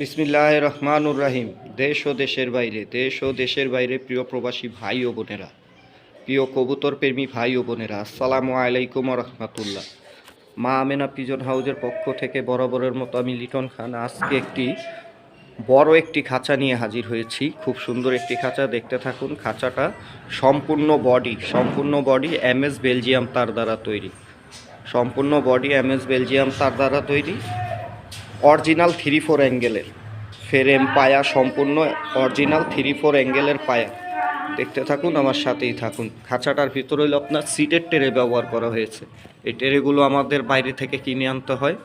বিসমিল্লাহ রহমানুর রাহিম দেশ ও দেশের বাইরে, দেশ ও দেশের বাইরে প্রিয় প্রবাসী ভাই ও বোনেরা, প্রিয় কবুতর প্রেমী ভাই ও বোনেরা, আসসালামু আলাইকুম রহমতুল্লাহ। মা আমেনা পিজন হাউজের পক্ষ থেকে বরাবরের মতো আমি লিটন খান আজকে একটি বড় একটি খাঁচা নিয়ে হাজির হয়েছি। খুব সুন্দর একটি খাঁচা, দেখতে থাকুন, খাঁচাটা সম্পূর্ণ বডি সম্পূর্ণ বডি এমএস বেলজিয়াম তার দ্বারা তৈরি। সম্পূর্ণ বডি এমএস বেলজিয়াম তার দ্বারা তৈরি। অরিজিনাল থ্রি ফোর অ্যাঙ্গেলের। ফেরেম পায়া সম্পূর্ণ অরিজিনাল থ্রি ফোর অ্যাঙ্গেলের পায়া। দেখতে থাকুন, আমার সাথেই থাকুন। খাঁচাটার ভিতরে হলো আপনার সিটের টেরে ব্যবহার করা হয়েছে। এই টেরেগুলো আমাদের বাইরে থেকে কিনে আনতে হয়,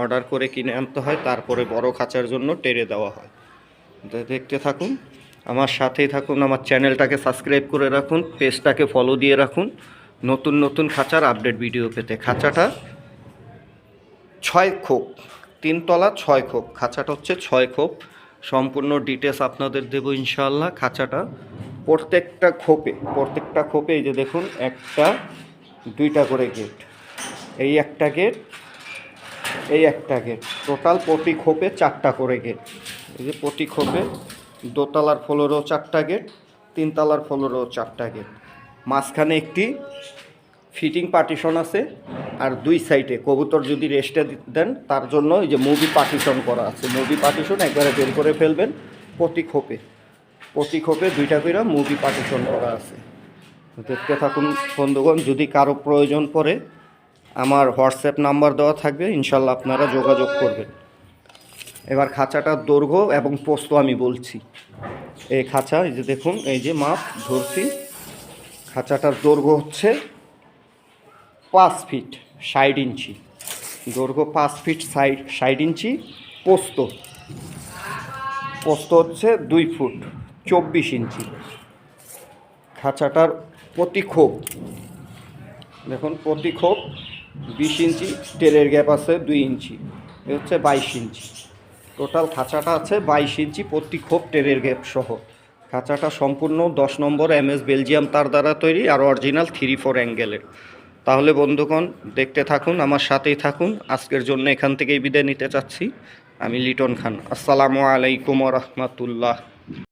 অর্ডার করে কিনে আনতে হয়, তারপরে বড় খাঁচার জন্য টেরে দেওয়া হয়। দেখতে থাকুন, আমার সাথেই থাকুন, আমার চ্যানেলটাকে সাবস্ক্রাইব করে রাখুন, পেজটাকে ফলো দিয়ে রাখুন। নতুন নতুন খাঁচার আপডেট ভিডিও পেতে খাঁচাটা ছয় খোপ। তিনতলা ছয় খোপ, খাঁচাটা হচ্ছে ছয় খোপ। সম্পূর্ণ ডিটেলস আপনাদের দেবো ইনশাল্লাহ খাঁচাটা। প্রত্যেকটা খোপে প্রত্যেকটা খোপে এই যে দেখুন, একটা, দুইটা করে গেট এই একটা গেট এই একটা গেট টোটাল প্রতি খোপে চারটা করে গেট এই যে প্রতি খোপে দোতলার ফ্লোরও চারটা গেট তিনতলার ফ্লোরও চারটা গেট মাঝখানে একটি ফিটিং পার্টিশন আছে, আর দুই সাইডে কবুতর যদি রেস্টে দেন, তার জন্য এই যে মুভি পার্টিশন করা আছে। মুভি পার্টিশন একবারে বের করে ফেলবেন, প্রতি খোপে। প্রতি খোপে দুইটা করে মুভি পার্টিশন করা আছে। দেখতে থাকুন বন্ধুগণ, যদি কারও প্রয়োজন পড়ে, আমার হোয়াটসঅ্যাপ নাম্বার দেওয়া থাকবে, ইনশাল্লাহ আপনারা যোগাযোগ করবেন। এবার খাঁচাটার দৈর্ঘ্য এবং পোস্ত আমি বলছি। এই খাঁচা, এই যে দেখুন, এই যে মাপ, ধরছি। খাঁচাটার দৈর্ঘ্য হচ্ছে পাঁচ ফিট ষাট ইঞ্চি। দৈর্ঘ্য পাঁচ ফিট ষাট ষাট ইঞ্চি, পোস্ত। পোস্ত হচ্ছে দুই ফুট চব্বিশ ইঞ্চি। খাঁচাটার প্রতি খোপ দেখুন, প্রতি খোপ বিশ ইঞ্চি টেরের গ্যাপ আছে দুই ইঞ্চি, এ হচ্ছে বাইশ ইঞ্চি। টোটাল খাঁচাটা আছে বাইশ ইঞ্চি, প্রতি খোপ টেরের গ্যাপ সহ। খাঁচাটা সম্পূর্ণ দশ নম্বর এমএস বেলজিয়াম তার দ্বারা তৈরি আর অরিজিনাল থ্রি ফোর অ্যাঙ্গেলের। তাহলে বন্ধুগণ, দেখতে থাকুন, আমার সাথেই থাকুন। আজকের জন্য এখান থেকেই বিদায় নিতে চাচ্ছি। আমি লিটন খান। আসসালামু আলাইকুম রহমতুল্লাহ।